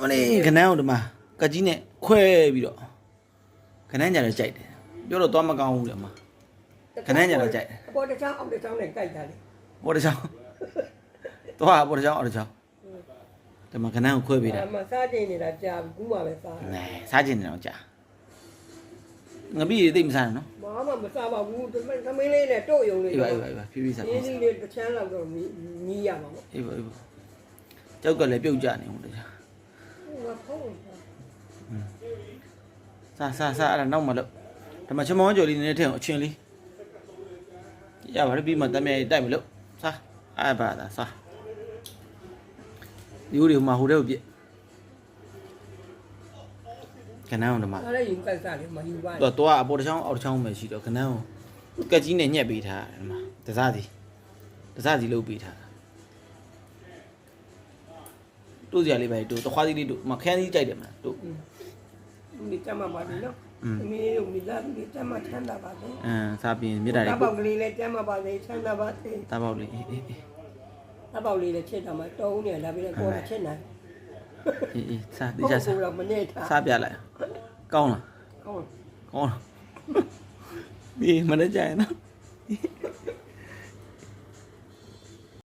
မလေးခနန်းအောင်ဒီမှာကကြီးနဲ့ခွဲပြီးတော့ခနန်းကြတော့ကြိုက်တယ်ပြောတော့သွားမကောင်းဘူးလေအမခဏညတော့ကြိုက်တယ်အပေါ်တစ်ချောင်းအောက်တစ်ချောင်းနဲ့ကြိုက်တာလေပေါ်တစ်ချောင်းသွားပေါ်တစ်ချောင်းအောက်တစ်ချောင်းဒီမှာခနန်းကိုခွဲပေးတာအမစားကျင်နေတာကြာပြီကူးမှပဲစားနဲစားကျင်နေတော့ကြာငါပြီးရသိမစားနဲ့နော်ဘာမှမစားပါဘူးသမင်းသမင်းလေးနဲ့တို့ယုံလေးအေးပါအေးပါအေးပါဖြည်းဖြည်းစားရင်းစီလေးတစ်ချမ်းလောက်တော့မီးမီးရမှာပေါ့အေးပါအေးပါကြောက်ကလည်းပြုတ်ကြနေဟုတ်တယ်ဟိုကဖုန်း စားစားစားအဲ့ဒါနောက်မှလို့ဒီမှာချမောင်းကြော်လေးနည်းနည်းထည့်အောင်အချင်းလေးရပါတယ်ပြီးမှတမ်းမြဲတိုက်မလို့စားအဲ့ပါသာစားဒီဦးတွေမှာဟိုတဲ့ကိုပြစ်ခနန်းအောင်ဒီမှာစားတဲ့ယူကြိုက်စားလေမယူပါတော့တော့အပေါ်တစ်ချောင်းအောက်တစ်ချောင်းပဲရှိတော့ခဏန်းကိုကက်ကြီးနဲ့ညက်ပေးထားတယ်ဒီမှာတစားစီတစားစီလုပ်ပေးထား တာတို့စရာလေးပဲတို့တခွားစီလေးတို့မခန်းစီကြိုက်တယ်မလားတို့ဒီကျမပါလေနော်อืมသမီးလေးတို့မိသားစုလေးကျမချမ်းသာပါစေအမ်စားပြီးမြစ်တာတလေးပေါကိုက်ကလေးလည်းကျမပါစေချမ်းသာပါစေတာပေါက်လေးအေးအေးအေးတပေါက်လေးလည်းချစ်တာမှတုံးနေလာပြီးတော့ကိုယ်ချစ်နိုင်အေးအေးစားဒီကိုကြယ်စားကတော့မနေထားစားပြလိုက်ကောင်းလားဟုတ်ကောင်းလားဒီမနေ့ကျရင်နော်